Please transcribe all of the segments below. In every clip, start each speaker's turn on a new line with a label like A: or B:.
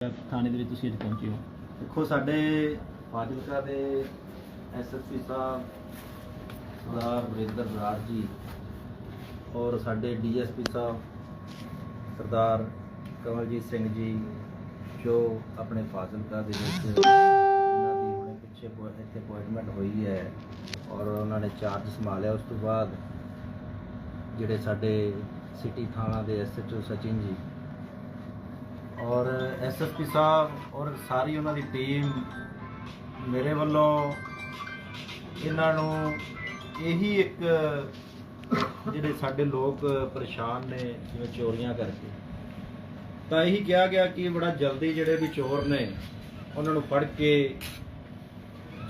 A: ਥਾਣੇ ਦੇ ਵਿੱਚ ਤੁਸੀਂ ਅੱਜ ਪਹੁੰਚੇ ਹੋ।
B: ਦੇਖੋ, ਸਾਡੇ ਫਾਜ਼ਿਲਕਾ ਦੇ ਐਸਐਸਪੀ ਸਾਹਿਬ, ਸਰਦਾਰ ਵਰਿੰਦਰ ਬਰਾੜ ਜੀ ਔਰ ਸਾਡੇ ਡੀਐਸਪੀ ਸਾਹਿਬ, ਸਰਦਾਰ ਕਮਲਜੀਤ ਸਿੰਘ ਜੀ, ਜੋ ਆਪਣੇ ਫਾਜ਼ਿਲਕਾ ਦੇ ਵਿੱਚ ਇਹਨਾਂ ਦੀ ਹੁਣੇ ਪਿੱਛੇ ਇੱਥੇ ਅਪਾਇੰਟਮੈਂਟ ਹੋਈ ਹੈ ਔਰ ਉਹਨਾਂ ਨੇ ਚਾਰਜ ਸੰਭਾਲਿਆ। ਉਸ ਤੋਂ ਬਾਅਦ ਜਿਹੜੇ ਸਾਡੇ ਸਿਟੀ ਥਾਣਾ ਦੇ ਐਸਐਚਓ ਸਚਿਨ ਜੀ ਔਰ ਐਸਐਸਪੀ ਸਾਹਿਬ ਔਰ ਸਾਰੀ ਉਹਨਾਂ ਦੀ ਟੀਮ ਮੇਰੇ ਵੱਲੋਂ ਇਹਨਾਂ ਨੂੰ ਇਹੀ ਇੱਕ ਜਿਹੜੇ ਸਾਡੇ ਲੋਕ ਪਰੇਸ਼ਾਨ ਨੇ, ਜਿਵੇਂ ਚੋਰੀਆਂ ਕਰਕੇ। ਤਾਂ ਇਹੀ ਕਿਹਾ ਗਿਆ ਕਿ ਬੜਾ ਜਲਦੀ ਜਿਹੜੇ ਵੀ ਚੋਰ ਨੇ, ਉਹਨਾਂ ਨੂੰ ਫੜ ਕੇ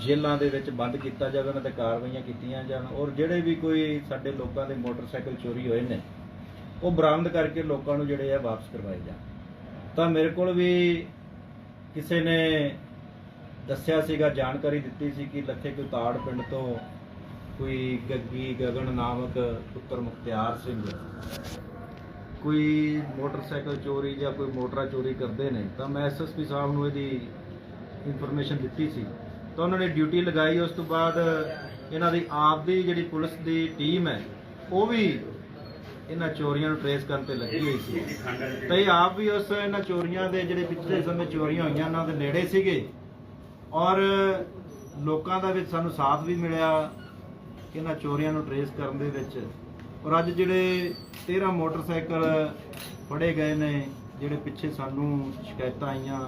B: ਜੇਲ੍ਹਾਂ ਦੇ ਵਿੱਚ ਬੰਦ ਕੀਤਾ ਜਾਵੇ, ਉਹਨਾਂ ਤੇ ਕਾਰਵਾਈਆਂ ਕੀਤੀਆਂ ਜਾਣ। ਔਰ ਜਿਹੜੇ ਵੀ ਕੋਈ ਸਾਡੇ ਲੋਕਾਂ ਦੇ ਮੋਟਰਸਾਈਕਲ ਚੋਰੀ ਹੋਏ ਨੇ, ਉਹ ਬਰਾਮਦ ਕਰਕੇ ਲੋਕਾਂ ਨੂੰ ਜਿਹੜੇ ਆ ਵਾਪਸ ਕਰਵਾਏ ਜਾਣ। ਤਾਂ ਮੇਰੇ ਕੋਲ ਵੀ ਕਿਸੇ ਨੇ ਦੱਸਿਆ ਸੀਗਾ, ਜਾਣਕਾਰੀ ਦਿੱਤੀ ਸੀ ਕਿ ਲੱਥੇ ਕੋਈ ਪਿੰਡ ਤੋਂ ਕੋਈ ਗੱਗੀ ਗਗਨ ਨਾਮਕ ਪੁੱਤਰ ਮੁਖਤਿਆਰ ਸਿੰਘ ਕੋਈ ਮੋਟਰਸਾਈਕਲ ਚੋਰੀ ਜਾਂ ਕੋਈ ਮੋਟਰਾਂ ਚੋਰੀ ਕਰਦੇ ਨੇ, ਤਾਂ ਮੈਂ ਐਸਐਸਪੀ ਸਾਹਿਬ ਨੂੰ ਇਹਦੀ ਇਨਫੋਰਮੇਸ਼ਨ ਦਿੱਤੀ ਸੀ। ਤਾਂ ਉਹਨਾਂ ਨੇ ਡਿਊਟੀ ਲਗਾਈ, ਉਸ ਤੋਂ ਬਾਅਦ ਇਹਨਾਂ ਦੀ ਆਪ ਦੀ ਜਿਹੜੀ ਪੁਲਿਸ ਦੀ ਟੀਮ ਹੈ, ਉਹ ਵੀ ਇਹਨਾਂ ਚੋਰੀਆਂ ਨੂੰ ਟਰੇਸ ਕਰਨ ਤੇ ਲੱਗੀ ਹੋਈ ਸੀ। ਤੇ ਇਹ ਆਪ ਵੀ ਉਸ ਇਹਨਾਂ ਚੋਰੀਆਂ ਦੇ ਜਿਹੜੇ ਪਿਛਲੇ ਸਮੇਂ ਚੋਰੀਆਂ ਹੋਈਆਂ ਉਹਨਾਂ ਦੇ ਨੇੜੇ ਸੀਗੇ। ਔਰ ਲੋਕਾਂ ਦਾ ਵਿੱਚ ਸਾਨੂੰ ਸਾਥ ਵੀ ਮਿਲਿਆ ਇਹਨਾਂ ਚੋਰੀਆਂ ਨੂੰ ਟਰੇਸ ਕਰਨ ਦੇ ਵਿੱਚ। ਔਰ ਅੱਜ ਜਿਹੜੇ 13 ਮੋਟਰਸਾਈਕਲ ਫੜੇ ਗਏ ਨੇ ਜਿਹੜੇ ਪਿੱਛੇ ਸਾਨੂੰ ਸ਼ਿਕਾਇਤਾਂ ਆਈਆਂ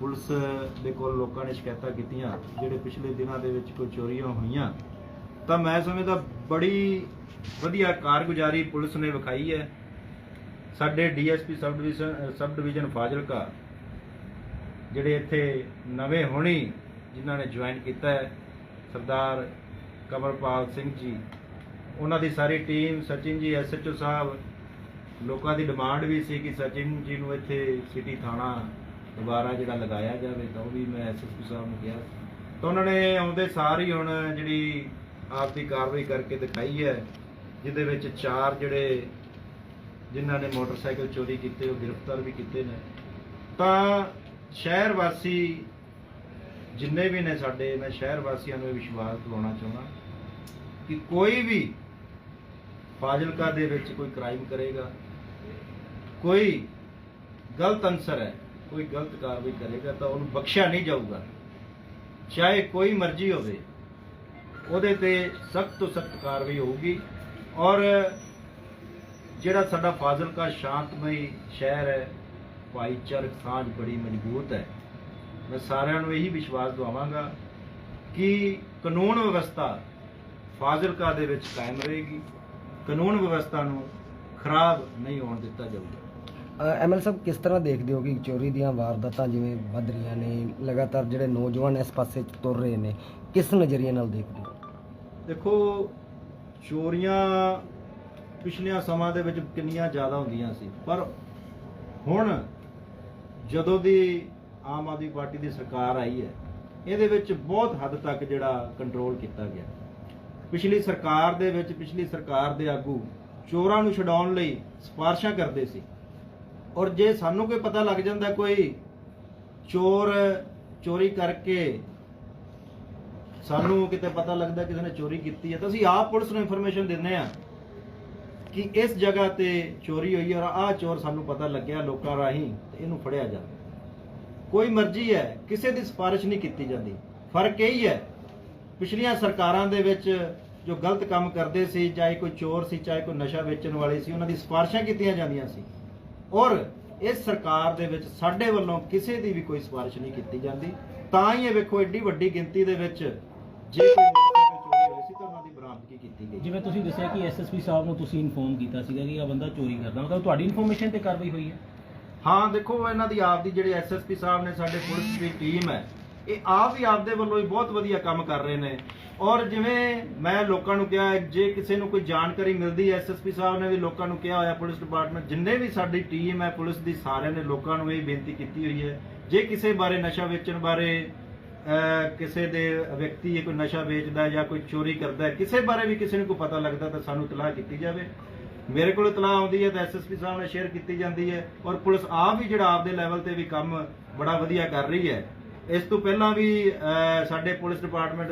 B: ਪੁਲਿਸ ਦੇ ਕੋਲ ਲੋਕਾਂ ਨੇ ਸ਼ਿਕਾਇਤਾਂ ਕੀਤੀਆਂ ਜਿਹੜੇ ਪਿਛਲੇ ਦਿਨਾਂ ਦੇ ਵਿੱਚ ਕੋਈ ਚੋਰੀਆਂ ਹੋਈਆਂ। ਤਾਂ ਮੈਂ ਸਮਝਦਾ ਬੜੀ ਵਧੀਆ ਕਾਰਗੁਜ਼ਾਰੀ ਪੁਲਿਸ ਨੇ ਵਿਖਾਈ ਹੈ। ਸਾਡੇ DSP sub division sub division Fazilka, ਜਿਹੜੇ ਇੱਥੇ ਨਵੇਂ ਹੋਣੀ ਜਿਨ੍ਹਾਂ ਨੇ ਜੁਆਇਨ ਕੀਤਾ ਹੈ, ਸਰਦਾਰ ਕਮਰਪਾਲ ਸਿੰਘ ਜੀ, ਉਹਨਾਂ ਦੀ ਸਾਰੀ ਟੀਮ, ਸਚਿਨ ਜੀ ਐਸਐਚਓ ਸਾਹਿਬ, ਲੋਕਾਂ ਦੀ ਡਿਮਾਂਡ ਵੀ ਸੀ ਕਿ ਸਚਿਨ ਜੀ ਨੂੰ ਇੱਥੇ ਸਿਟੀ ਥਾਣਾ ਦੁਬਾਰਾ ਜਿਹੜਾ ਲਗਾਇਆ ਜਾਵੇ, ਤਾਂ ਉਹ ਵੀ ਮੈਂ ਐਸਐਸਪੀ ਸਾਹਿਬ ਨੂੰ ਕਿਹਾ ਤਾਂ ਉਹਨਾਂ ਨੇ ਆਉਂਦੇ ਸਾਰ ਹੀ ਹੁਣ ਜਿਹੜੀ ਆਪ ਕਾਰਵਾਈ ਕਰਕੇ ਦਿਖਾਈ ਹੈ ਜਿਹਦੇ ਵਿੱਚ ਚਾਰ ਜਿਹੜੇ ਜਿਨ੍ਹਾਂ ਨੇ ਮੋਟਰਸਾਈਕਲ ਚੋਰੀ ਕੀਤੇ, ਉਹ ਗ੍ਰਿਫਤਾਰ ਵੀ ਕੀਤੇ ਨੇ। ਤਾਂ ਸ਼ਹਿਰ ਵਾਸੀ ਜਿੰਨੇ ਵੀ ਨੇ ਸਾਡੇ, ਮੈਂ ਸ਼ਹਿਰ ਵਾਸੀਆਂ ਨੂੰ ਇਹ ਵਿਸ਼ਵਾਸ ਦਿਵਾਉਣਾ ਚਾਹੁੰਦਾ ਕਿ ਕੋਈ ਵੀ ਫਾਜ਼ਿਲਕਾ ਦੇ ਵਿੱਚ ਕੋਈ ਕ੍ਰਾਈਮ ਕਰੇਗਾ, ਕੋਈ ਗਲਤ ਅਨਸਰ ਹੈ, ਕੋਈ ਗਲਤ ਕਾਰਵਾਈ ਕਰੇਗਾ, ਤਾਂ ਉਹਨੂੰ ਬਖਸ਼ਿਆ ਨਹੀਂ ਜਾਊਗਾ। ਚਾਹੇ ਕੋਈ ਮਰਜ਼ੀ ਹੋਵੇ, ਉਹਦੇ ਤੇ ਸਖਤ ਤੋਂ ਸਖਤ ਕਾਰਵਾਈ ਹੋਊਗੀ। ਔਰ ਜਿਹੜਾ ਸਾਡਾ ਫਾਜ਼ਿਲਕਾ ਸ਼ਾਂਤਮਈ ਸ਼ਹਿਰ ਹੈ ਭਾਈਚਾਰਕ ਸਾਂਝ ਬੜੀ ਮਜ਼ਬੂਤ ਹੈ। ਮੈਂ ਸਾਰਿਆਂ ਨੂੰ ਇਹੀ ਵਿਸ਼ਵਾਸ ਦਵਾਵਾਂਗਾ ਕਿ ਕਾਨੂੰਨ ਵਿਵਸਥਾ ਫਾਜ਼ਿਲਕਾ ਦੇ ਵਿੱਚ ਕਾਇਮ ਰਹੇਗੀ। ਕਾਨੂੰਨ ਵਿਵਸਥਾ ਨੂੰ ਖਰਾਬ ਨਹੀਂ ਹੋਣ ਦਿੱਤਾ ਜਾਊਗਾ।
C: ਐਮਐਲ ਸਾਹਿਬ ਕਿਸ ਤਰ੍ਹਾਂ ਦੇਖਦੇ ਹੋ ਕਿ ਚੋਰੀ ਦੀਆਂ ਵਾਰਦਾਤਾਂ ਜਿਵੇਂ ਵੱਧ ਰਹੀਆਂ ਨੇ ਲਗਾਤਾਰ ਜਿਹੜੇ ਨੌਜਵਾਨ ਇਸ ਪਾਸੇ ਤੁਰ ਰਹੇ ਨੇ ਕਿਸ ਨਜ਼ਰੀਏ ਨਾਲ ਦੇਖਦੇ ਹੋ?
B: ਦੇਖੋ ਚੋਰੀਆਂ ਪਿਛਲੀਆਂ ਸਮਾਂ ਦੇ ਵਿੱਚ ਕਿੰਨੀਆਂ ਜ਼ਿਆਦਾ ਹੁੰਦੀਆਂ ਸੀ। ਪਰ ਹੁਣ ਜਦੋਂ ਦੀ ਆਮ ਆਦਮੀ ਪਾਰਟੀ ਦੀ ਸਰਕਾਰ ਆਈ ਹੈ, ਇਹਦੇ ਵਿੱਚ ਬਹੁਤ ਹੱਦ ਤੱਕ ਜਿਹੜਾ ਕੰਟਰੋਲ ਕੀਤਾ ਗਿਆ। ਪਿਛਲੀ ਸਰਕਾਰ ਦੇ ਵਿੱਚ, ਪਿਛਲੀ ਸਰਕਾਰ ਦੇ ਆਗੂ ਚੋਰਾਂ ਨੂੰ ਛਡਾਉਣ ਲਈ ਸਿਫਾਰਸ਼ਾਂ ਕਰਦੇ ਸੀ। ਔਰ ਜੇ ਸਾਨੂੰ ਕੋਈ ਪਤਾ ਲੱਗ ਜਾਂਦਾ ਕੋਈ ਚੋਰ, ਚੋਰੀ ਕਰਕੇ ਸਾਨੂੰ ਕਿਤੇ ਪਤਾ ਲੱਗਦਾ ਕਿਸੇ ਨੇ ਚੋਰੀ ਕੀਤੀ ਹੈ ਤਾਂ ਅਸੀਂ ਆਪ ਪੁਲਿਸ ਨੂੰ ਇਨਫੋਰਮੇਸ਼ਨ ਦਿੰਦੇ ਆ ਕਿ ਇਸ ਜਗ੍ਹਾ ਤੇ ਚੋਰੀ ਹੋਈ ਔਰ ਆਹ ਚੋਰ ਸਾਨੂੰ ਪਤਾ ਲੱਗਿਆ ਲੋਕਾਂ ਰਾਹੀਂ ਤੇ ਇਹਨੂੰ ਫੜਿਆ ਜਾਵੇ ਕੋਈ ਮਰਜ਼ੀ ਹੈ, ਕਿਸੇ ਦੀ ਸਿਫਾਰਿਸ਼ ਨਹੀਂ ਕੀਤੀ ਜਾਂਦੀ। ਫ਼ਰਕ ਇਹ ਹੀ ਹੈ, ਪਿਛਲੀਆਂ ਸਰਕਾਰਾਂ ਦੇ ਵਿੱਚ ਜੋ ਗਲਤ ਕੰਮ ਕਰਦੇ ਸੀ, ਚਾਹੇ ਕੋਈ ਚੋਰ ਸੀ, ਚਾਹੇ ਕੋਈ ਨਸ਼ਾ ਵੇਚਣ ਵਾਲੇ ਸੀ, ਉਹਨਾਂ ਦੀ ਸਿਫਾਰਿਸ਼ਾਂ ਕੀਤੀਆਂ ਜਾਂਦੀਆਂ ਸੀ। ਔਰ ਇਸ ਸਰਕਾਰ ਦੇ ਵਿੱਚ ਸਾਡੇ ਵੱਲੋਂ ਕਿਸੇ ਦੀ ਵੀ ਕੋਈ ਸਿਫਾਰਿਸ਼ ਨਹੀਂ ਕੀਤੀ ਜਾਂਦੀ। ਤਾਂ ਹੀ ਇਹ ਵੇਖੋ, ਏਡੀ ਵੱਡੀ ਗਿਣਤੀ ਦੇ ਵਿੱਚ ਜੇ ਕੋਈ ਮੋਟਰਸਾਈਕਲ ਚੋਰੀ ਹੋਈ ਸੀ ਤਾਂ ਉਹਨਾਂ ਦੀ ਬਰਾਮਦਗੀ ਕੀਤੀ ਗਈ।
A: ਜਿਵੇਂ ਤੁਸੀਂ ਦੱਸਿਆ ਕਿ ਐਸਐਸਪੀ ਸਾਹਿਬ ਨੂੰ ਤੁਸੀਂ ਇਨਫੋਰਮ ਕੀਤਾ ਸੀਗਾ ਕਿ ਇਹ ਬੰਦਾ ਚੋਰੀ ਕਰਦਾ। ਮਤਲਬ ਤੁਹਾਡੀ ਇਨਫੋਰਮੇਸ਼ਨ ਤੇ ਕਾਰਵਾਈ ਹੋਈ ਹੈ?
B: ਹਾਂ ਦੇਖੋ ਇਹਨਾਂ ਦੀ ਆਪ ਦੀ ਜਿਹੜੀ ਐਸਐਸਪੀ ਸਾਹਿਬ ਨੇ ਸਾਡੇ ਪੁਲਿਸ ਦੀ ਟੀਮ ਹੈ ਇਹ ਆਪ ਹੀ ਆਪਦੇ ਵੱਲੋਂ ਹੀ ਬਹੁਤ ਵਧੀਆ ਕੰਮ ਕਰ ਰਹੇ ਨੇ। ਔਰ ਜਿਵੇਂ ਮੈਂ ਲੋਕਾਂ ਨੂੰ ਕਿਹਾ ਜੇ ਕਿਸੇ ਨੂੰ ਕੋਈ ਜਾਣਕਾਰੀ ਮਿਲਦੀ ਹੈ ਐਸਐਸਪੀ ਸਾਹਿਬ ਨੇ ਵੀ ਲੋਕਾਂ ਨੂੰ ਕਿਹਾ ਹੋਇਆ ਪੁਲਿਸ ਡਿਪਾਰਟਮੈਂਟ ਜਿੰਨੇ ਵੀ ਸਾਡੀ ਟੀਮ ਹੈ ਪੁਲਿਸ ਦੀ ਸਾਰਿਆਂ ਨੇ ਲੋਕਾਂ ਨੂੰ ਇਹ ਬੇਨਤੀ ਕੀਤੀ ਹੋਈ ਹੈ ਜੇ ਕਿਸੇ ਬਾਰੇ ਨਸ਼ਾ ਵੇਚਣ ਬਾਰੇ ਕਿਸੇ ਦੇ ਵਿਅਕਤੀ ਕੋਈ ਨਸ਼ਾ ਵੇਚਦਾ ਜਾਂ ਕੋਈ ਚੋਰੀ ਕਰਦਾ ਕਿਸੇ ਬਾਰੇ ਵੀ ਕਿਸੇ ਨੂੰ ਕੋਈ ਪਤਾ ਲੱਗਦਾ ਤਾਂ ਸਾਨੂੰ ਤਲਾਹ ਕੀਤੀ ਜਾਵੇ। ਮੇਰੇ ਕੋਲ ਤਲਾਹ ਆਉਂਦੀ ਹੈ ਤਾਂ ਐਸਐਸਪੀ ਸਾਹਿਬ ਨਾਲ ਸ਼ੇਅਰ ਕੀਤੀ ਜਾਂਦੀ ਹੈ ਔਰ ਪੁਲਿਸ ਆਪ ਵੀ ਜਿਹੜਾ ਆਪਦੇ ਲੈਵਲ ਤੇ ਵੀ ਕੰਮ ਬੜਾ ਵਧੀਆ ਕਰ ਰਹੀ ਹੈ। ਇਸ ਤੋਂ ਪਹਿਲਾਂ ਵੀ ਸਾਡੇ ਪੁਲਿਸ ਡਿਪਾਰਟਮੈਂਟ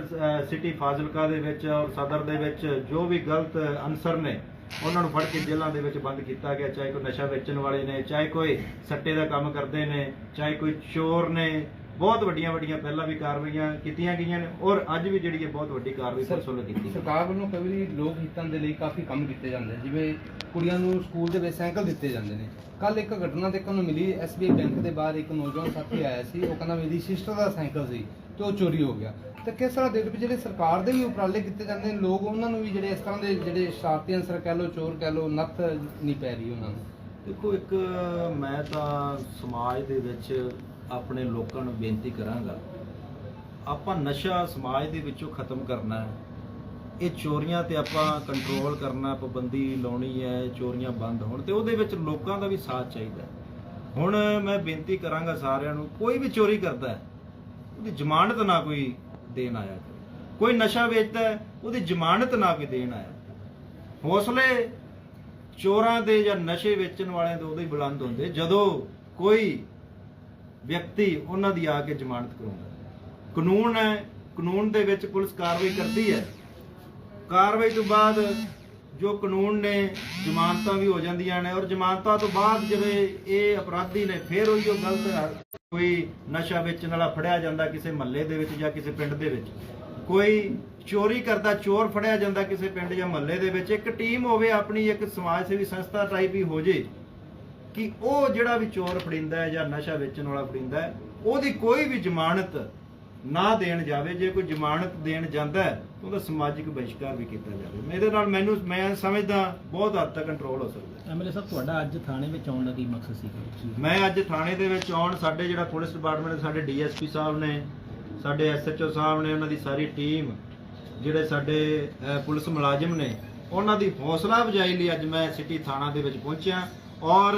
B: ਸਿਟੀ ਫਾਜ਼ਿਲਕਾ ਦੇ ਵਿੱਚ ਔਰ ਸਦਰ ਦੇ ਵਿੱਚ ਜੋ ਵੀ ਗਲਤ ਅਨਸਰ ਨੇ, ਉਹਨਾਂ ਨੂੰ ਫੜ ਕੇ ਜੇਲ੍ਹਾਂ ਦੇ ਵਿੱਚ ਬੰਦ ਕੀਤਾ ਗਿਆ, ਚਾਹੇ ਕੋਈ ਨਸ਼ਾ ਵੇਚਣ ਵਾਲੇ ਨੇ, ਚਾਹੇ ਕੋਈ ਸੱਟੇ ਦਾ ਕੰਮ ਕਰਦੇ ਨੇ, ਚਾਹੇ ਕੋਈ ਚੋਰ ਨੇ ਬਹੁਤ ਵੱਡੀਆਂ ਵੱਡੀਆਂ ਪਹਿਲਾਂ ਵੀ ਕਾਰਵਾਈਆਂ ਕੀਤੀਆਂ ਗਈਆਂ ਨੇ ਔਰ ਅੱਜ ਵੀ ਜਿਹੜੀ ਹੈ ਬਹੁਤ ਵੱਡੀ ਕਾਰਵਾਈ ਪੁਲਿਸ ਵੱਲੋਂ ਕੀਤੀ ਗਈ।
D: ਸਰਕਾਰ ਵੱਲੋਂ ਕਈ ਵਾਰੀ ਲੋਕ ਹਿੱਤਾਂ ਦੇ ਲਈ ਕਾਫੀ ਕੰਮ ਕੀਤੇ ਜਾਂਦੇ। ਜਿਵੇਂ ਕੁੜੀਆਂ ਨੂੰ ਸਕੂਲ ਦੇ ਵਿੱਚ ਸਾਈਕਲ ਦਿੱਤੇ ਜਾਂਦੇ ਨੇ। ਕੱਲ ਇੱਕ ਘਟਨਾ ਦੇਖਣ ਨੂੰ ਮਿਲੀ SBI ਬੈਂਕ ਦੇ ਬਾਹਰ ਇੱਕ ਨੌਜਵਾਨ ਸਾਥੀ ਆਇਆ ਸੀ ਉਹ ਕਹਿੰਦਾ ਮੇਰੀ ਸਿਸਟਰ ਦਾ ਸਾਈਕਲ ਸੀ ਤੇ ਉਹ ਚੋਰੀ ਹੋ ਗਿਆ। ਤੇ ਕਿਸ ਤਰ੍ਹਾਂ ਦੇ ਵੀ ਜਿਹੜੇ ਸਰਕਾਰ ਦੇ ਵੀ ਉਪਰਾਲੇ ਕੀਤੇ ਜਾਂਦੇ ਨੇ ਲੋਕ ਉਹਨਾਂ ਨੂੰ ਵੀ ਜਿਹੜੇ ਇਸ ਤਰ੍ਹਾਂ ਦੇ ਜਿਹੜੇ ਸ਼ਰਾਰਤੀ ਅੰਸਰ ਕਹਿ ਲੋ ਚੋਰ ਕਹਿ ਲੋ ਨੱਥ ਨਹੀਂ ਪੈ ਰਹੀ ਉਹਨਾਂ ਨੂੰ।
B: ਦੇਖੋ ਇੱਕ ਮੈਂ ਤਾਂ ਸਮਾਜ ਦੇ ਵਿੱਚ ਆਪਣੇ ਲੋਕਾਂ ਨੂੰ ਬੇਨਤੀ ਕਰਾਂਗਾ, ਆਪਾਂ ਨਸ਼ਾ ਸਮਾਜ ਦੇ ਵਿੱਚੋਂ ਖਤਮ ਕਰਨਾ ਹੈ। ਇਹ ਚੋਰੀਆਂ ਤੇ ਆਪਾਂ ਕੰਟਰੋਲ ਕਰਨਾ, ਪਾਬੰਦੀ ਲਾਉਣੀ ਹੈ, ਚੋਰੀਆਂ ਬੰਦ ਹੋਣ ਤੇ ਉਹਦੇ ਵਿੱਚ ਲੋਕਾਂ ਦਾ ਵੀ ਸਾਥ ਚਾਹੀਦਾ ਹੁਣ ਮੈਂ ਬੇਨਤੀ ਕਰਾਂਗਾ ਸਾਰਿਆਂ ਨੂੰ, ਕੋਈ ਵੀ ਚੋਰੀ ਕਰਦਾ ਹੈ, ਉਹਦੀ ਜ਼ਮਾਨਤ ਨਾ ਕੋਈ ਦੇਣ ਆਇਆ ਕੋਈ ਨਸ਼ਾ ਵੇਚਦਾ ਹੈ, ਉਹਦੀ ਜ਼ਮਾਨਤ ਨਾ ਕੋਈ ਦੇਣ ਆਇਆ ਹੌਸਲੇ ਚੋਰਾਂ ਦੇ ਜਾਂ ਨਸ਼ੇ ਵੇਚਣ ਵਾਲਿਆਂ ਦੇ ਉਦੋਂ ਹੀ ਬੁਲੰਦ ਹੁੰਦੇ। ਜਦੋਂ ਕੋਈ ਵਿਅਕਤੀ ਉਹਨਾਂ ਦੀ ਆ ਕੇ ਜ਼ਮਾਨਤ ਕਰਾਉਂਦਾ ਕਾਨੂੰਨ ਹੈ, ਕਾਨੂੰਨ ਦੇ ਵਿੱਚ ਪੁਲਿਸ ਕਾਰਵਾਈ ਕਰਦੀ ਹੈ। ਕਾਰਵਾਈ ਤੋਂ ਬਾਅਦ ਜੋ ਕਾਨੂੰਨ ਨੇ, ਜ਼ਮਾਨਤਾਂ ਵੀ ਹੋ ਜਾਂਦੀਆਂ ਨੇ ਔਰ ਜ਼ਮਾਨਤਾਂ ਤੋਂ ਬਾਅਦ ਜਿਹੜੇ ਇਹ ਅਪਰਾਧੀ ਨੇ ਫੇਰ ਉਹੀ ਉਹ ਗਲਤ ਕੋਈ ਨਸ਼ਾ ਵੇਚਣ ਵਾਲਾ ਫੜਿਆ ਜਾਂਦਾ ਕਿਸੇ ਮਹੱਲੇ ਦੇ ਵਿੱਚ ਜਾਂ ਕਿਸੇ ਪਿੰਡ ਦੇ ਵਿੱਚ। ਕੋਈ ਚੋਰੀ ਕਰਦਾ, ਚੋਰ ਫੜਿਆ ਜਾਂਦਾ ਕਿਸੇ ਪਿੰਡ ਜਾਂ ਮਹੱਲੇ ਦੇ ਵਿੱਚ। ਇੱਕ ਟੀਮ ਹੋਵੇ, ਆਪਣੀ ਇੱਕ ਸਮਾਜ ਸੇਵੀ ਸੰਸਥਾ ਟਾਈਪ ਹੀ ਹੋ ਜੇ। ਕਿ ਉਹ ਜਿਹੜਾ ਵੀ ਚੋਰ ਫੜਿੰਦਾ ਹੈ ਜਾਂ ਨਸ਼ਾ ਵੇਚਣ ਵਾਲਾ ਫੜਿੰਦਾ ਹੈ ਉਹਦੀ ਕੋਈ ਵੀ ਜ਼ਮਾਨਤ ਨਾ ਦੇਣ ਜਾਵੇ। ਜੇ ਕੋਈ ਜ਼ਮਾਨਤ ਦੇਣ ਜਾਂਦਾ ਹੈ ਤਾਂ ਉਹਦਾ ਸਮਾਜਿਕ ਬਹਿਸ਼ਕਾਰ ਵੀ ਕੀਤਾ ਜਾਵੇ। ਇਹਦੇ ਨਾਲ ਮੈਨੂੰ ਮੈਂ ਸਮਝਦਾ ਬਹੁਤ ਹੱਦ ਤੱਕ ਕੰਟਰੋਲ ਹੋ ਸਕਦਾ ਹੈ।
A: ਐਮਐਲਏ ਸਾਹਿਬ ਤੁਹਾਡਾ ਅੱਜ ਥਾਣੇ ਵਿੱਚ ਆਉਣ ਦਾ ਕੀ ਮਕਸਦ ਸੀ?
B: ਮੈਂ ਅੱਜ ਥਾਣੇ ਦੇ ਵਿੱਚ ਆਉਣ ਸਾਡੇ ਜਿਹੜਾ ਪੁਲਿਸ ਡਿਪਾਰਟਮੈਂਟ ਦੇ ਸਾਡੇ ਡੀਐਸਪੀ ਸਾਹਿਬ ਨੇ ਸਾਡੇ ਐਸਐਚਓ ਸਾਹਿਬ ਨੇ ਉਹਨਾਂ ਦੀ ਸਾਰੀ ਟੀਮ ਜਿਹੜੇ ਸਾਡੇ ਪੁਲਿਸ ਮੁਲਾਜ਼ਮ ਨੇ ਉਹਨਾਂ ਦੀ ਹੌਸਲਾ ਅਫਜ਼ਾਈ ਲਈ ਅੱਜ ਮੈਂ ਸਿਟੀ ਥਾਣਾ ਦੇ ਵਿੱਚ ਪਹੁੰਚਿਆ। ਔਰ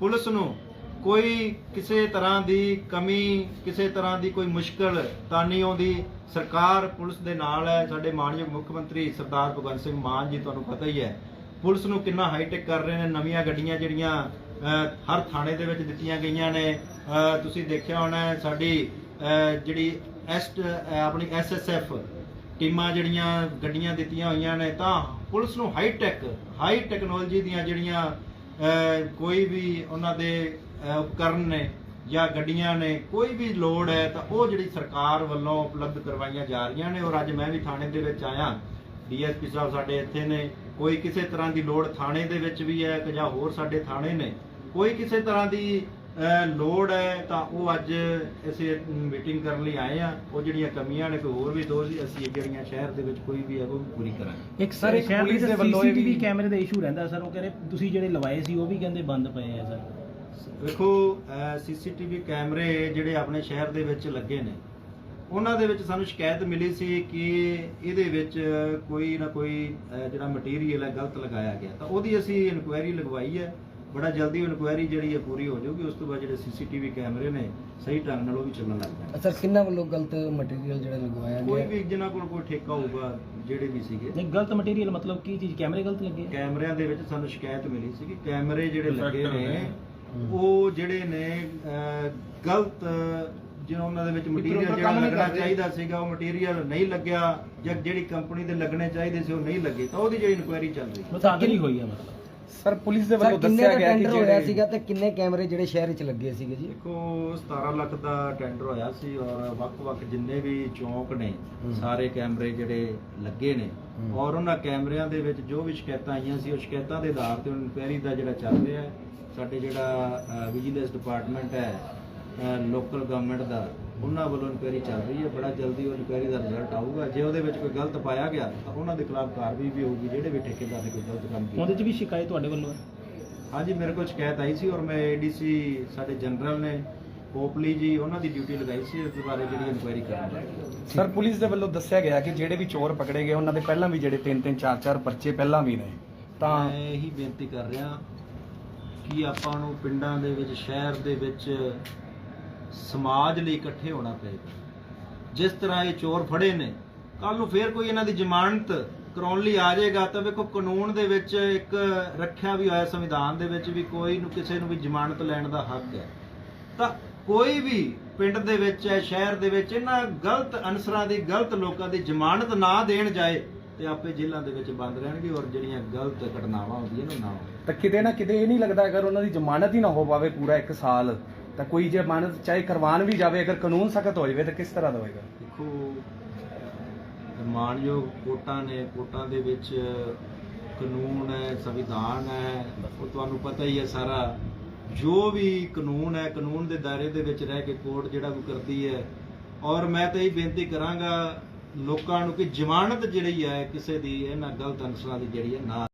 B: ਪੁਲਿਸ ਨੂੰ ਕੋਈ ਕਿਸੇ ਤਰ੍ਹਾਂ ਦੀ ਕਮੀ ਕਿਸੇ ਤਰ੍ਹਾਂ ਦੀ ਕੋਈ ਮੁਸ਼ਕਲ ਤਾਂ ਨਹੀਂ ਆਉਂਦੀ। ਸਰਕਾਰ ਪੁਲਿਸ ਦੇ ਨਾਲ ਹੈ। ਸਾਡੇ ਮਾਨਯੋਗ ਮੁੱਖ ਮੰਤਰੀ ਸਰਦਾਰ ਭਗਵੰਤ ਸਿੰਘ ਮਾਨ ਜੀ ਤੁਹਾਨੂੰ ਪਤਾ ਹੀ ਹੈ। ਪੁਲਿਸ ਨੂੰ ਕਿੰਨਾ ਹਾਈਟੈਕ ਕਰ ਰਹੇ ਨੇ। ਨਵੀਆਂ ਗੱਡੀਆਂ ਜਿਹੜੀਆਂ ਹਰ ਥਾਣੇ ਦੇ ਵਿੱਚ ਦਿੱਤੀਆਂ ਗਈਆਂ ਨੇ। ਤੁਸੀਂ ਦੇਖਿਆ ਹੋਣਾ ਸਾਡੀ ਅਹ, ਜਿਹੜੀ ਐਸਟ ਅਹ, ਆਪਣੀ ਐਸਐਸਐਫ ਟੀਮਾਂ ਜਿਹੜੀਆਂ ਗੱਡੀਆਂ ਦਿੱਤੀਆਂ ਹੋਈਆਂ ਨੇ ਤਾਂ ਪੁਲਿਸ ਨੂੰ ਹਾਈਟੈਕ ਹਾਈ ਟੈਕਨੋਲੋਜੀ ਦੀਆਂ ਜਿਹੜੀਆਂ ਕੋਈ ਵੀ ਉਹਨਾਂ ਦੇ ਉਪਕਰਨ ਨੇ ਜਾਂ ਗੱਡੀਆਂ ਨੇ, ਕੋਈ ਵੀ ਲੋੜ ਹੈ ਤਾਂ ਉਹ ਜਿਹੜੀ ਸਰਕਾਰ ਵੱਲੋਂ ਉਪਲਬਧ ਕਰਵਾਈਆਂ ਜਾ ਰਹੀਆਂ ਨੇ ਔਰ ਅੱਜ ਮੈਂ ਵੀ ਥਾਣੇ ਦੇ ਵਿੱਚ ਆਇਆ। ਡੀਐਸਪੀ ਸਾਹਿਬ ਸਾਡੇ ਇੱਥੇ ਨੇ। ਕੋਈ ਕਿਸੇ ਤਰ੍ਹਾਂ ਦੀ ਲੋੜ ਥਾਣੇ ਦੇ ਵਿੱਚ ਵੀ ਹੈ ਜਾਂ ਹੋਰ ਸਾਡੇ ਥਾਣੇ ਨੇ। ਕੋਈ ਕਿਸੇ ਤਰ੍ਹਾਂ ਦੀ ਲੋੜ ਹੈ ਤਾਂ ਉਹ ਅੱਜ ਅਸੀਂ ਮੀਟਿੰਗ ਕਰਨ ਲਈ ਆਏ ਆ ਉਹ ਜਿਹੜੀਆਂ ਕਮੀਆਂ ਨੇ ਕੋਈ ਹੋਰ ਵੀ ਦੋ ਸੀ ਅਸੀਂ ਜਿਹੜੀਆਂ ਸ਼ਹਿਰ ਦੇ ਵਿੱਚ ਕੋਈ ਵੀ ਹੈ ਉਹ ਪੂਰੀ ਕਰਾਂਗੇ।
A: ਇੱਕ ਸਰ
C: ਇੱਕ
A: ਸ਼ਹਿਰ
C: ਪੁਲਿਸ
A: ਦੇ
C: ਵੱਲੋਂ ਇਹ
A: ਸੀਸੀਟੀਵੀ
C: ਵੀ-
A: ਕੈਮਰੇ ਦਾ ਇਸ਼ੂ ਰਹਿੰਦਾ ਸਰ। ਉਹ ਕਹਿੰਦੇ ਤੁਸੀਂ ਜਿਹੜੇ ਲਵਾਏ ਸੀ ਉਹ ਵੀ ਕਹਿੰਦੇ ਬੰਦ ਪਏ ਆ ਸਰ।
B: ਵੇਖੋ ਸੀਸੀਟੀਵੀ ਕੈਮਰੇ ਜਿਹੜੇ ਆਪਣੇ ਸ਼ਹਿਰ ਦੇ ਵਿੱਚ ਲੱਗੇ ਨੇ ਉਹਨਾਂ ਦੇ ਵਿੱਚ ਸਾਨੂੰ ਸ਼ਿਕਾਇਤ ਮਿਲੀ ਸੀ ਕਿ ਇਹਦੇ ਵਿੱਚ ਕੋਈ ਨਾ ਕੋਈ ਜਿਹੜਾ ਮਟੀਰੀਅਲ ਹੈ ਗਲਤ ਲਗਾਇਆ ਗਿਆ। ਤਾਂ ਉਹਦੀ ਅਸੀਂ ਇਨਕੁਆਇਰੀ ਲਗਵਾਈ ਹੈ। ਬੜਾ ਜਲਦੀ ਇਨਕੁਆਇਰੀ ਜਿਹੜੀ ਹੈ ਪੂਰੀ ਹੋ ਜਾਊਗੀ ਉਸ ਤੋਂ ਬਾਅਦ ਜਿਹੜੇ ਸੀਸੀਟੀਵੀ ਕੈਮਰੇ ਨੇ ਸਹੀ ਢੰਗ ਨਾਲ ਉਹ ਵੀ ਚੱਲਣ ਲੱਗ ਜਾਣਗੇ
C: ਅੱਛਾ ਕਿੰਨਾ ਵੱਲੋਂ ਗਲਤ ਮਟੀਰੀਅਲ ਜਿਹੜਾ ਲਗਵਾਇਆ
B: ਕੋਈ ਵੀ ਜਿਨ੍ਹਾਂ ਕੋਲ ਕੋਈ ਠੇਕਾ ਹੋਊਗਾ ਜਿਹੜੇ ਵੀ ਸੀਗੇ
A: ਨਹੀਂ ਗਲਤ ਮਟੀਰੀਅਲ ਮਤਲਬ ਕੀ ਚੀਜ਼ ਕੈਮਰੇ ਗਲਤ ਲੱਗੇ?
B: ਕੈਮਰਿਆਂ ਦੇ ਵਿੱਚ ਸਾਨੂੰ ਸ਼ਿਕਾਇਤ ਮਿਲੀ ਸੀ ਕਿ ਕੈਮਰੇ ਜਿਹੜੇ ਲੱਗੇ ਨੇ। ਉਹ ਜਿਹੜੇ ਨੇ ਗਲਤ ਜਿਹੜਾ ਉਹਨਾਂ ਦੇ ਵਿੱਚ ਮਟੀਰੀਅਲ ਜਿਹੜਾ
D: ਨਹੀਂ
B: ਲੱਗਣਾ। ਚਾਹੀਦਾ ਸੀਗਾ ਉਹ ਮਟੀਰੀਅਲ ਨਹੀਂ ਲੱਗਿਆ ਜਾਂ ਜਿਹੜੀ ਕੰਪਨੀ ਦੇ ਲੱਗਣੇ ਚਾਹੀਦੇ ਸੀ ਉਹ ਨਹੀਂ ਲੱਗੇ ਤਾਂ ਉਹਦੀ ਜਿਹੜੀ ਇਨਕੁਆਇਰੀ ਚੱਲ ਰਹੀ ਹੈ
A: ਮੁਤਾਦਲੀ ਹੋਈ ਆ ਮਤਲਬ
D: ਸਰ ਪੁਲਿਸ ਦੇ
C: ਸਰ ਕਿੰਨੇ ਦਾ ਟੈਂਡਰ ਹੋਇਆ ਸੀਗਾ ਤੇ ਕਿੰਨੇ ਕੈਮਰੇ ਜਿਹੜੇ ਸ਼ਹਿਰ ਵਿੱਚ ਲੱਗੇ ਸੀਗੇ ਜੀ
B: ਦੇਖੋ 17 ਲੱਖ ਦਾ ਟੈਂਡਰ ਹੋਇਆ ਸੀ ਔਰ ਵੱਖ-ਵੱਖ ਜਿੰਨੇ ਵੀ ਚੌਂਕ ਨੇ
C: ਹਮ।
B: ਸਾਰੇ ਕੈਮਰੇ ਜਿਹੜੇ ਲੱਗੇ ਨੇ
C: ਹਮ।
B: ਔਰ ਉਹਨਾਂ ਕੈਮਰਿਆਂ ਦੇ ਵਿੱਚ ਜੋ ਵੀ ਸ਼ਿਕਾਇਤਾਂ ਆਈਆਂ ਸੀ ਉਹ ਸ਼ਿਕਾਇਤਾਂ ਦੇ ਆਧਾਰ ਤੇ ਇਨਕੁਆਇਰੀ ਦਾ ਜਿਹੜਾ ਚੱਲ ਰਿਹਾ ਹੈ ਸਾਡੇ ਜਿਹੜਾ ਵਿਜੀਲੈਂਸ ਡਿਪਾਰਟਮੈਂਟ ਹੈ ਲੋਕਲ ਗਵਰਨਮੈਂਟ ਦਾ ਉਹਨਾਂ ਵੱਲੋਂ ਇਨਕੁਆਇਰੀ ਚੱਲ ਰਹੀ ਹੈ ਬੜਾ ਜਲਦੀ ਉਹ ਇਨਕੁਆਇਰੀ ਦਾ ਰਿਜ਼ਲਟ ਆਊਗਾ। ਜੇ ਉਹਦੇ ਵਿੱਚ ਕੋਈ ਗਲਤ ਪਾਇਆ ਗਿਆ ਤਾਂ ਉਹਨਾਂ ਦੇ ਖਿਲਾਫ ਕਾਰਵਾਈ ਵੀ ਹੋਊਗੀ ਜਿਹੜੇ ਵੀ ਠੇਕੇਦਾਰ ਨੇ ਕੋਈ ਗਲਤ ਕੰਮ ਕੀਤਾ।
A: ਉਹਦੇ 'ਚ ਵੀ ਸ਼ਿਕਾਇਤ ਤੁਹਾਡੇ ਵੱਲੋਂ ਹੈ?
B: ਹਾਂਜੀ ਮੇਰੇ ਕੋਲ ਸ਼ਿਕਾਇਤ ਆਈ ਸੀ ਔਰ ਮੈਂ ਏਡੀਸੀ ਸਾਡੇ ਜਨਰਲ ਨੇ ਪੋਪਲੀ ਜੀ ਉਹਨਾਂ ਦੀ ਡਿਊਟੀ ਲਗਾਈ ਸੀ ਇਸ ਬਾਰੇ ਜਿਹੜੀ ਇਨਕੁਆਇਰੀ ਕਰਨ ਲੱਗੇ
D: ਸਰ ਪੁਲਿਸ ਦੇ ਵੱਲੋਂ ਦੱਸਿਆ ਗਿਆ ਕਿ ਜਿਹੜੇ ਵੀ ਚੋਰ ਪਕੜੇ ਗਏ ਉਹਨਾਂ ਦੇ ਪਹਿਲਾਂ ਵੀ ਜਿਹੜੇ ਤਿੰਨ ਤਿੰਨ ਚਾਰ ਚਾਰ ਪਰਚੇ ਪਹਿਲਾਂ ਵੀ ਨੇ। ਤਾਂ
B: ਮੈਂ ਇਹੀ ਬੇਨਤੀ ਕਰ ਰਿਹਾ ਕਿ ਆਪਾਂ ਨੂੰ ਪਿੰਡਾਂ ਦੇ ਵਿੱਚ ਸ਼ਹਿਰ ਦੇ ਵਿੱਚ ਸਮਾਜ ਲਈ ਇਕੱਠੇ ਹੋਣਾ ਪਏਗਾ ਜਿਸ ਤਰ੍ਹਾਂ ਇਹ ਚੋਰ ਫੜੇ ਨੇ ਕੱਲ ਨੂੰ ਫੇਰ ਕੋਈ ਇਹਨਾਂ ਦੀ ਜ਼ਮਾਨਤ ਕਰਾਉਣ ਲਈ ਆ ਜਾਏਗਾ ਤਾਂ ਵੇਖੋ ਕਾਨੂੰਨ ਦੇ ਵਿੱਚ ਇੱਕ ਰੱਖਿਆ ਵੀ ਹੋਇਆ, ਸੰਵਿਧਾਨ ਦੇ ਵਿੱਚ ਵੀ ਕੋਈ ਨੂੰ ਕਿਸੇ ਨੂੰ ਵੀ ਜ਼ਮਾਨਤ ਲੈਣ ਦਾ ਹੱਕ ਹੈ। ਤਾਂ ਕੋਈ ਵੀ ਪਿੰਡ ਦੇ ਵਿੱਚ ਹੈ, ਸ਼ਹਿਰ ਦੇ ਵਿੱਚ, ਇਹਨਾਂ ਗਲਤ ਅਨਸਰਾਂ ਦੀ, ਗਲਤ ਲੋਕਾਂ ਦੀ ਜ਼ਮਾਨਤ ਨਾ ਦੇਣ ਜਾਏ ਤੇ ਆਪੇ ਜੇਲ੍ਹਾਂ ਦੇ ਵਿੱਚ ਬੰਦ ਰਹਿਣਗੇ ਔਰ ਜਿਹੜੀਆਂ ਗਲਤ ਘਟਨਾਵਾਂ ਹੁੰਦੀਆਂ ਨੇ ਨਾ
E: ਤਾਂ ਕਿਤੇ ਨਾ ਕਿਤੇ ਇਹ ਨਹੀਂ ਲੱਗਦਾ ਅਗਰ ਉਹਨਾਂ ਦੀ ਜ਼ਮਾਨਤ ਹੀ ਨਾ ਹੋ ਪਾਵੇ ਪੂਰਾ 1 ਸਾਲ। ਤਾਂ ਕੋਈ ਜ਼ਮਾਨਤ ਚਾਹੇ ਕਰਵਾਨ ਵੀ ਜਾਵੇ, ਅਗਰ ਕਾਨੂੰਨ ਸਖਤ ਹੋ ਜਾਵੇ ਤਾਂ ਕਿਸ ਤਰ੍ਹਾਂ ਦਾ ਹੋਏਗਾ?
B: ਦੇਖੋ, ਮਾਨਯੋਗ ਕੋਰਟਾਂ ਨੇ, ਕੋਰਟਾਂ ਦੇ ਵਿੱਚ ਕਾਨੂੰਨ ਹੈ, ਸੰਵਿਧਾਨ ਹੈ, ਉਹ ਤੁਹਾਨੂੰ ਪਤਾ ਹੀ ਹੈ ਸਾਰਾ। ਜੋ ਵੀ ਕਾਨੂੰਨ ਹੈ, ਕਾਨੂੰਨ ਦੇ ਦਾਇਰੇ ਦੇ ਵਿੱਚ ਰਹਿ ਕੇ ਕੋਰਟ ਜਿਹੜਾ ਕੋਈ ਕਰਦੀ ਹੈ, ਔਰ ਮੈਂ ਤਾਂ ਇਹ ਬੇਨਤੀ ਕਰਾਂਗਾ ਲੋਕਾਂ ਨੂੰ ਕਿ ਜ਼ਮਾਨਤ ਜਿਹੜੀ ਹੈ, ਕਿਸੇ ਦੀ ਇਹਨਾਂ ਗਲਤ ਅਨਸਰਾਂ ਦੀ ਜਿਹੜੀ ਹੈ ਨਾ